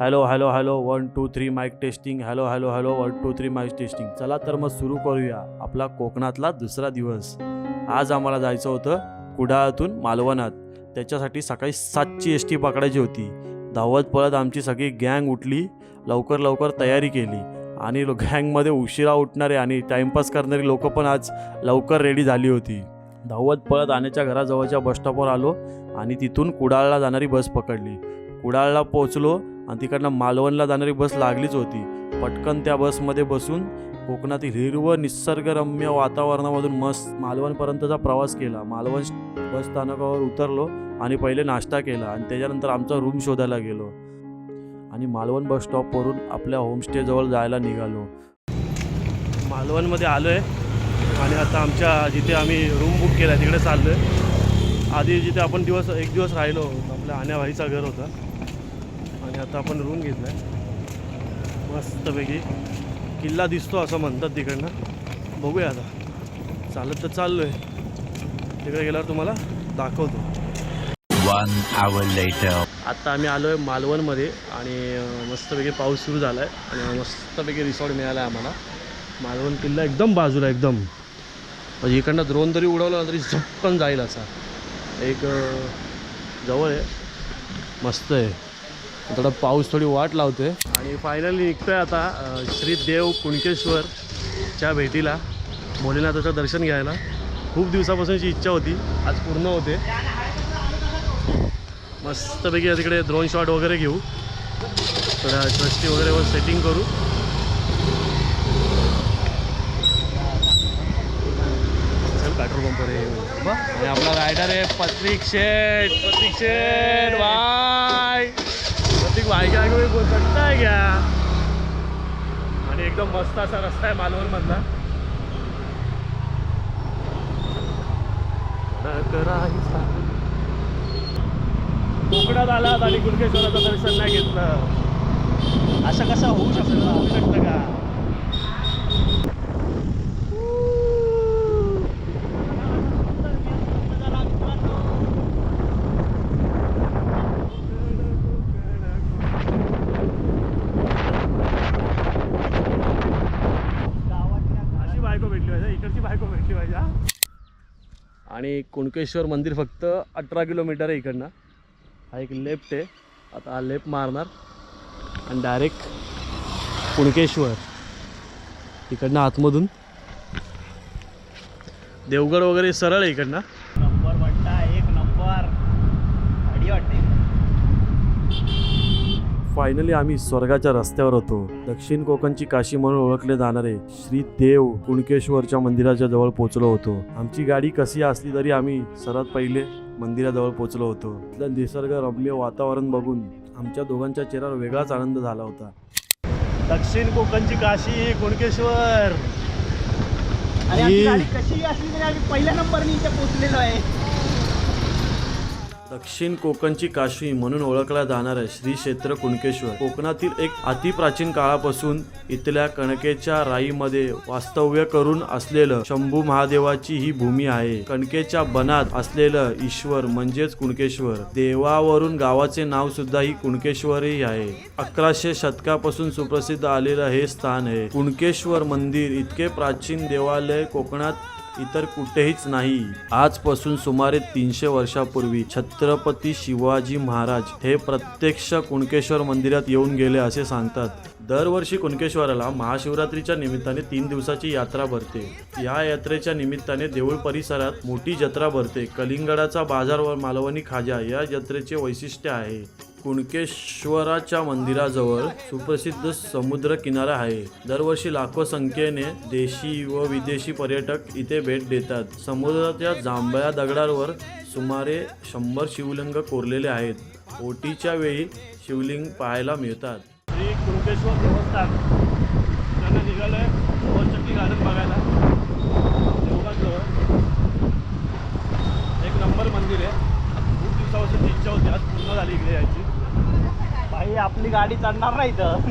Hello hello hello one two three mic testing. Hello hello hello one two three mic testing. चला तर मग सुरू करूया आपला कोकणातला दुसरा दिवस. आज आम्हाला जायचं होतं कुडाळातून मालवणात. त्याच्यासाठी सकाळी सातची एस टी पकडायची होती. धावत पळत आमची सगळी गँग उठली लवकर लवकर तयारी केली. आणि गँगमध्ये उशिरा उठणारे आणि टाइमपास करणारी लोक पण आज लवकर रेडी झाली होती. धावत पळत आण्याच्या घराजवळच्या बसस्टॉपवर आलो आणि तिथून कुडाळला जाणारी बस पकडली. कुडाळला पोचलो आणि तिकडनं मालवणला जाणारी बस लागलीच होती. पटकन त्या बसमध्ये बसून कोकणातील हिरवं निसर्गरम्य वातावरणामधून मस्त मालवणपर्यंतचा प्रवास केला. मालवण बस स्थानकावर उतरलो आणि पहिले नाश्ता केला आणि त्याच्यानंतर आमचा रूम शोधायला गेलो. आणि मालवण बस स्टॉपवरून आपल्या होमस्टेजवळ जायला निघालो. मालवणमध्ये आलो आहे आणि आता आमच्या जिथे आम्ही रूम बुक केला आहे तिकडे चाललो आहे आधी जिथे आपण दिवस एक दिवस राहिलो आपल्या आण्याभाईचा घर होता. आता आपण रूम घेतला आहे मस्तपैकी. किल्ला दिसतो असं म्हणतात तिकडनं. बघूया आता. चालत तर चाललो आहे तिकडे गेल्यावर तुम्हाला दाखवतो. One hour later. आत्ता आम्ही आलो आहे मालवणमध्ये आणि अं, मस्तपैकी पाऊस सुरू झाला आहे आणि मस्तपैकी रिसॉर्ट मिळाला आहे आम्हाला. मालवण किल्ला एकदम बाजूला एकदम. म्हणजे इकडनं ड्रोन जरी उडवलं तरी झपकन जाईल असा. एक अं, जवळ आहे. मस्त आहे. थोडा पाऊस थोडी वाट लावते आणि फायनली निघतोय आता श्री देव कुणकेश्वरच्या भेटीला भोलेनाथाचं दर्शन घ्यायला. खूप दिवसापासूनची इच्छा होती आज पूर्ण होते. मस्तपैकी तिकडे ड्रोन शॉट वगैरे घेऊ. थोड्या ट्रस्टी वगैरे वर सेटिंग करू. पेट्रोल पंप रे आणि आपला रायडर आहे पत्रिक शेठ पत्रिक शेठ बाय! पत्रिक बाय बोल बोलता आहे घ्या आणि एकदम मस्त असा रस्ता आहे मालवणमधला. करायचा कोकणात आलात आणि कुणकेश्वराचं दर्शन नाही घेतलं. असं कसं होऊ शकतं? होऊ शकतं का? आणि कुणकेश्वर मंदिर फक्त अठरा किलोमीटर आहे इकडनं. हा एक लेफ्ट आहे. आता हा लेफ्ट मारणार. आणि डायरेक्ट कुणकेश्वर. इकडनं आतमधून. देवगड वगैरे सरळ आहे इकडनं नंबर वाटता एक नंबर गाडी वाटते फायनली आम्ही स्वर्गाच्या रस्त्यावर होतो. दक्षिण कोकणची काशी म्हणून ओळखले जाणारे श्री देव कुणकेश्वरच्या मंदिराच्या जवळ पोहोचलो होतो. आमची गाडी कशी असली तरी आम्ही सर्वात पहिले मंदिराजवळ पोहोचलो होतो. तिथलं निसर्ग रम्य वातावरण बघून आमच्या दोघांच्या चेहऱ्यावर वेगळाच आनंद झाला होता. दक्षिण कोकणची काशी कुणकेश्वर. आणि आमची गाडी कशी असली तरी आम्ही पहिल्या नंबरनी इथे पोहोचलेलो आहे. दक्षिण कोकणची काशी म्हणून ओळखला जाणारा श्री क्षेत्र कुणकेश्वर. कोकणातील एक अतिप्राचीन काळापासून इथल्या कणकेच्या राईमध्ये वास्तव्य करून असलेलं शंभू महादेवाची ही भूमी आहे. कणकेच्या बनात असलेलं ईश्वर म्हणजेच कुणकेश्वर. देवावरून गावाचे नाव सुद्धा ही कुणकेश्वरही आहे. अकराशे शतकापासून सुप्रसिद्ध आलेलं हे स्थान आहे. कुणकेश्वर मंदिर इतके प्राचीन देवालय कोकणात इतर कुठेहीच नाही. आजपासून सुमारे तीनशे वर्षापूर्वी छत्रपती शिवाजी महाराज हे प्रत्यक्ष कुणकेश्वर मंदिरात येऊन गेले असे सांगतात. दरवर्षी कुणकेश्वराला महाशिवरात्रीच्या निमित्ताने तीन दिवसाची यात्रा भरते. या यात्रेच्या निमित्ताने देऊळ परिसरात मोठी जत्रा भरते. कलिंगडाचा बाजार व मालवणी खाजा या जत्रेचे वैशिष्ट्य आहे. कुणकेश्वराच्या मंदिराजवळ सुप्रसिद्ध समुद्र किनारा आहे. दरवर्षी लाखो संख्येने देशी व विदेशी पर्यटक इथे भेट देतात. समुद्राच्या जांभळ्या दगडावर सुमारे शंभर शिवलिंग कोरलेले आहेत. ओटीच्या वेळी शिवलिंग पाहायला मिळतात. श्री कुणकेश्वर देवस्थान. त्यांना निघालंय चक्की गार्डन बघायला. एक नंबर मंदिर आहे. खूप दिवसापासून इच्छा होती. आज पूर्ण झाली इकडे यायची. आपली गाडी चढणार नाही तर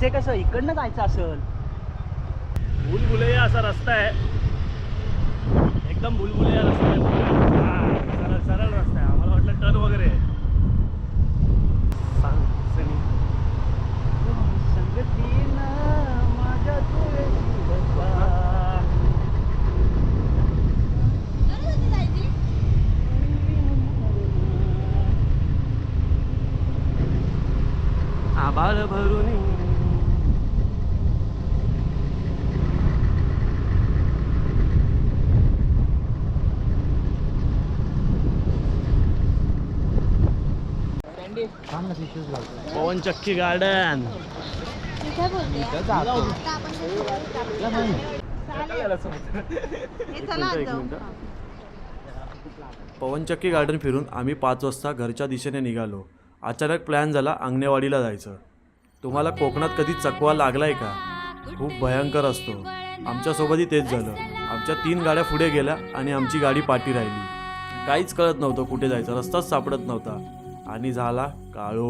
जायचंय कसं? इकडनं जायचं असेल. भूलभुलैया असा रस्ता आहे. एकदम भूलभुलैया रस्ता आहे. हा, सरळ सरळ रस्ता आहे. आम्हाला वाटलं टर्न वगैरे आहे. सांग सनी. संगतीनं माझ्या तुळशी बसा. आभाळ भरून पवन चक्की गार्डन. पवनचक्की गार्डन फिरून आम्ही पाच वाजता घरच्या दिशेने निघालो. अचानक प्लॅन झाला अंगणेवाडीला जायचं. तुम्हाला कोकणात कधी चकवा लागलाय का? खूप भयंकर असतो. आमच्यासोबतही तेच झालं. आमच्या तीन गाड्या पुढे गेल्या आणि आमची गाडी पाठी राहिली. काहीच कळत नव्हतं कुठे जायचं. रस्ताच सापडत नव्हता. आणि झाला. काळो